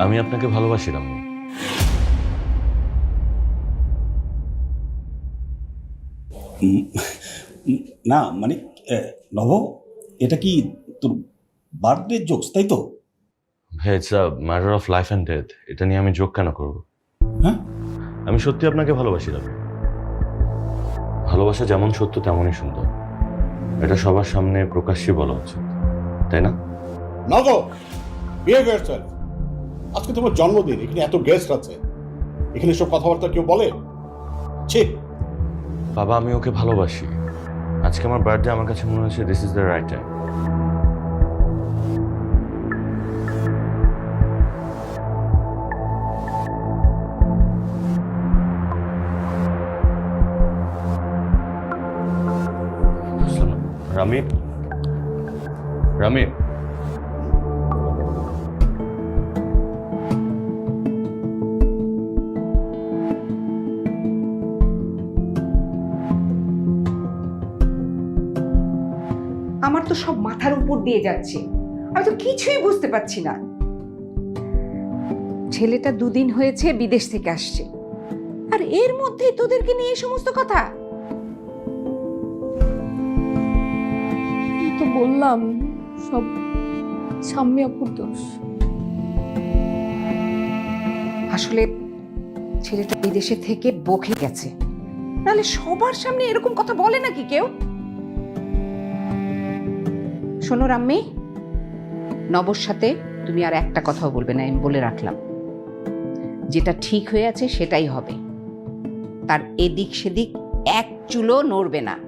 আমি আপনাকে ভালোবাসি রাম্মি না মানে নব এটা কি তোর বার্থডে জোকস তাই তো? হ্যাঁ it's a matter of life and death এটা নিয়ে আমি যোগ কেন করব? হ্যাঁ? আমি সত্যি আপনাকে ভালোবাসি রাম্মি ভালোবাসা যেমন সত্য তেমনই সুন্দর। এটা সবার সামনে প্রকাশ্যে বলা উচিত তাই না? নগ বিহেভ আজকে তোমার জন্মদিন, এখানে এত গেস্ট আছে। এখানে সব কথাবার্তা কেউ বলে? ছি। বাবা, আমি ওকে ভালোবাসি। আজকে আমার বার্থডে আমার কাছে মনে হচ্ছে this is the right time Rami Rami আমার তো সব মাথার উপর দিয়ে যাচ্ছে। আমি তো কিছুই বুঝতে পারছি না। ছেলেটা দুদিন হয়েছে বিদেশ থেকে আসছে। আর এর মধ্যেই তোদেরকে নিয়ে এই সমস্ত কথা? তো বললাম সব অপুর দোষ। আসলে ছেলেটা বিদেশে থেকে বকে গেছে। নাহলে সবার সামনে এরকম কথা বলে নাকি কেউ? শোনো রাম্মি। নবর সাথে তুমি আর একটা কথাও বলবে না আমি বলে রাখলাম। যেটা ঠিক হয়ে আছে সেটাই হবে। তার এদিক সেদিক এক চুলো নড়বে না।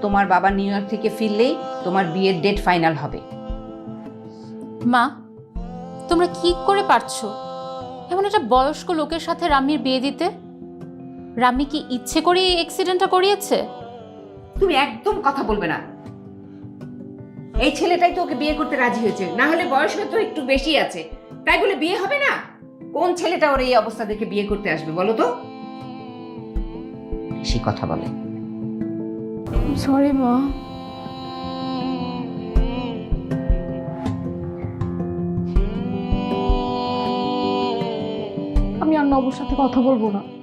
তোমার বাবা নিউ ইয়র্ক থেকে ফিরলেই তোমার বিয়ের ডেট ফাইনাল হবে। মা তোমরা কি করে পারছ? এমন একটা বয়স্ক লোকের সাথে রাম্মির বিয়ে দিতে? রাম্মি কি ইচ্ছে করে এই অ্যাক্সিডেন্টটা করিয়েছে? তুমি একদম কথা বলবে না। এই ছেলেটাই তো ওকে বিয়ে করতে রাজি হয়েছে। না হলে বয়স হয়তো একটু বেশি আছে। তাই বলে বিয়ে হবে না? কোন ছেলেটা ওর এই অবস্থা দেখে বিয়ে করতে আসবে বলো তো? সে কথা বলে। সরি মা। আমি আর নবর সাথে কথা বলব না।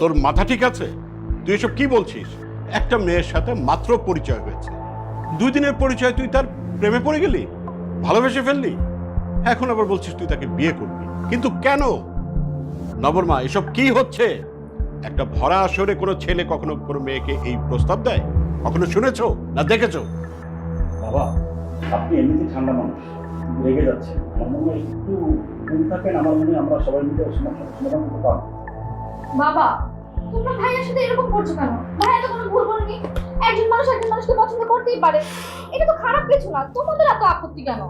তোর মাথা ঠিক আছে? তুই এসব কি বলছিস? একটা মেয়ের সাথে মাত্র পরিচয় হয়েছে। দুই দিনের পরিচয় তুই তার প্রেমে পড়ে গেলি? ভালোবেসে ফেললি? এখন আবার বলছিস তুই তাকে বিয়ে করবি। কিন্তু কেন? নবরমা এসব কি হচ্ছে? একটা ভরা আসরে কোনো ছেলে কখনো কোনো মেয়েকে এই প্রস্তাব দেয়? কখনো শুনেছো না দেখেছ? বাবা আপনি এমনিতে ঠান্ডা মানুষ। রেগে যাচ্ছেন। আমার মনে হয় একটু থাকেন আমার মনে হয় আমরা সবাই মিলে সমাধান করতে পারব। বাবা তোমরা ভাইয়ের সাথে এরকম করছ কেন? ভাইয়া তো কোনো ভুল করেনি একজন মানুষ একজন মানুষকে পছন্দ করতেই পারে। এটা তো খারাপ কিছু না। তোমাদের এত আপত্তি কেন?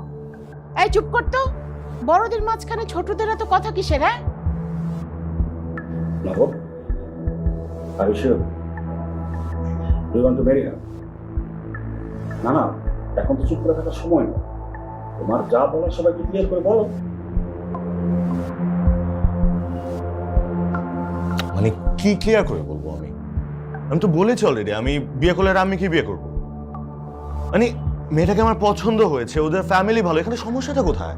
এই চুপ করতো বড়দের মাঝখানে ছোটদের এত কথা কিসের হ্যাঁ? নব আর ইউ হার না না। এখন তো চুপ করে থাকার সময় না তোমার যা বলার সবাইকে ক্লিয়ার করে বলো। মানে কি ক্লিয়ার করে বলব আমি? আমি তো বলেছি অলরেডি আমি বিয়ে করলে আমি কি বিয়ে করব? মানে মেয়েটাকে আমার পছন্দ হয়েছে ওদের ফ্যামিলি ভালো এখানে সমস্যাটা কোথায়?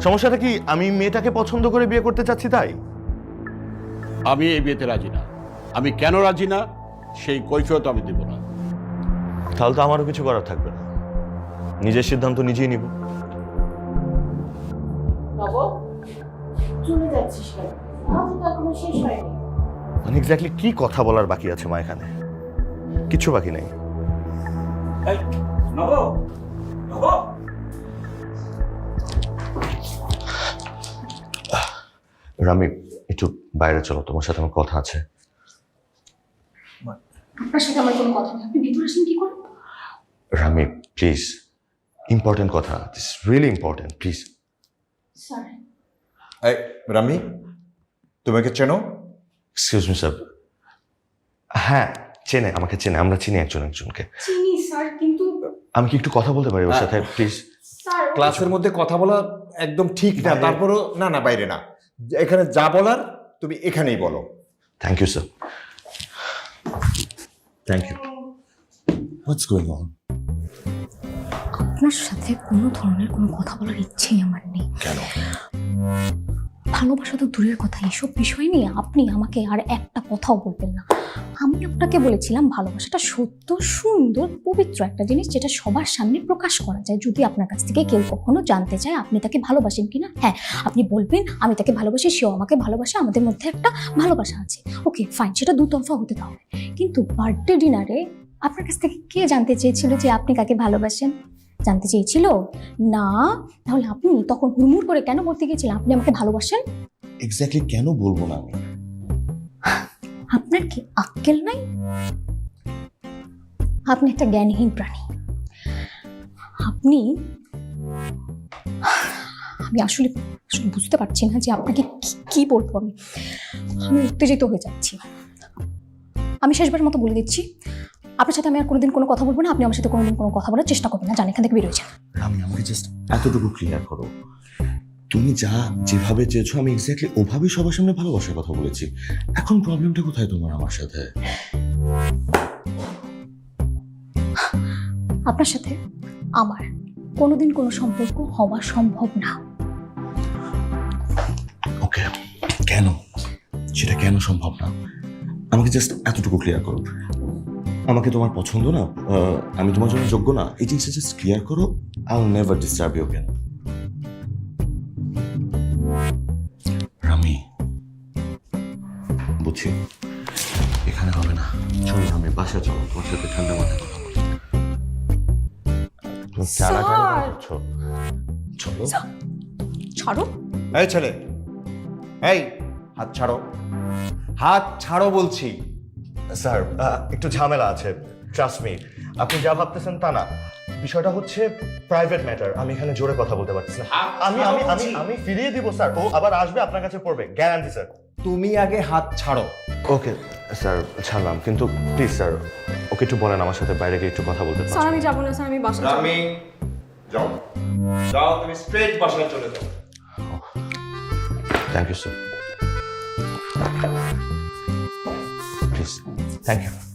সমস্যাটা কি আমি মেয়েটাকে পছন্দ করে বিয়ে করতে চাচ্ছি তাই? আমি এই বিয়েতে রাজি না। আমি কেন রাজি না সেই কৈফিয়ত আমি দেব না। তাহলে তো আমারও কিছু করার থাকবে না। নিজের সিদ্ধান্ত নিজেই নিব। চলে যাচ্ছিস কেন? আজ তো এখনও শেষ হয়নি। মানে এক্স্যাক্টলি কি কথা বলার বাকি আছে মা এখানে? কিচ্ছু বাকি নেই। রামি একটু বাইরে চলো তোমার সাথে আমার কথা আছে। আপনার সাথে আমার কোনো কথা নেই। আপনি ভিতরে আসেন কি করে রামি প্লিজ ইম্পর্টেন্ট কথা this really important please sir এই রামি তুমি একে চেনো? এক্সকিউজ মি স্যার হ্যাঁ চেনে আমাকে চেনে আমরা চিনি একজন একজনকে। চিনি স্যার কিন্তু আমি কি একটু কথা বলতে পারি ওর সাথে প্লিজ স্যার ক্লাসের মধ্যে কথা বলা একদম ঠিক না তারপরও না না বাইরে না। এখানে যা বলার তুমি এখানেই বলো। Thank you sir thank you what's going on আপনার সাথে কোনো ধরনের কোনো কথা বলার ইচ্ছেই আমার নেই। কেন? ভালোবাসা তো দূরের কথা, এসব বিষয় নিয়ে আপনি আমাকে আর একটা কথাও বলবেন না। আমি আপনাকে বলেছিলাম, ভালোবাসাটা সত্য, সুন্দর, পবিত্র একটা জিনিস যেটা সবার সামনে প্রকাশ করা যায়। যদি আপনার কাছ থেকে কেউ কখনো জানতে চায় আপনি তাকে ভালোবাসেন কিনা হ্যাঁ আপনি বলবেন, আমি তাকে ভালোবাসি, সেও আমাকে ভালোবাসে, আমাদের মধ্যে একটা ভালোবাসা আছে। ওকে ফাইন সেটা দুতরফা হতে দাও কিন্তু বার্থডে ডিনারে আপনার কাছ থেকে কে জানতে চেয়েছিল যে আপনি কাকে ভালোবাসেন? জানতে চেয়েছিল? না তাহলে আপনি তখন হুড়মুড় করে কেন বলতে গিয়েছিলেন? আপনি আমাকে ভালোবাসেন? এক্স্যাক্টলি কেন বলব না আমি? আপনার কি আক্কেল নাই? আপনি একটা জ্ঞানহীন প্রাণী। আপনি আমি আসলে আসলে বুঝতে পারছি না যে আপনাকে কি- কি বলব আমি। আমি উত্তেজিত হয়ে যাচ্ছি। আমি শেষবার মতো বলে দিচ্ছি আপনার সাথে আমি আর কোনোদিন কোনো কথা বলব না আপনি আমার সাথে কোনোদিন কোনো কথা বলার চেষ্টা করবেন না। জান এখান থেকে বেরোয়েছেন আমি আমাকে জাস্ট এতটুকু ক্লিয়ার করো। তুমি যা যেভাবে চেয়েছো আমি এক্স্যাক্টলি ওভাবেই সবার সামনে ভালোবাসার কথা বলেছি। এখন প্রবলেমটা কোথায় তোমার আমার সাথে? আপনার সাথে আমার কোনোদিন কোনো সম্পর্ক হওয়া সম্ভব না। ওকে কেন? সেটা কেন সম্ভব না? আমাকে জাস্ট এতটুকু ক্লিয়ার করো। আমাকে তোমার পছন্দ না? আমি তোমার জন্য যোগ্য না। এই জিনিসটা জাস্ট ক্লিয়ার করো। I will never disturb you কেন রামি। বুঝছি? এখানে হবে না। চলো রামি বাসা চলো। তোমার সাথে ঠান্ডা মাথায় কথা বলি। করছ? চলো। ছাড়ো। এই ছেলে। এই হাত ছাড়ো। হাত ছাড়ো বলছি। স্যার আহ, একটু ঝামেলা আছে ট্রাস্ট মি আপনি যা ভাবতেছেন তা না। বিষয়টা হচ্ছে প্রাইভেট ম্যাটার আমি এখানে জোরে কথা বলতে পারতেছি না। আমি আমি আমি আমি ফিরিয়ে দিব স্যার। ও আবার আসবে আপনার কাছে পড়বে গ্যারান্টি স্যার তুমি আগে হাত ছাড়ো। ওকে স্যার ছাড়লাম কিন্তু প্লিজ স্যার ওকে একটু বলেন আমার সাথে বাইরে গিয়ে একটু কথা বলতে স্যার আমি যাব না স্যার আমি বাসা রামি যাও। যাও তুমি স্ট্রেট বাসায় চলে যাও। Thank you sir please thank you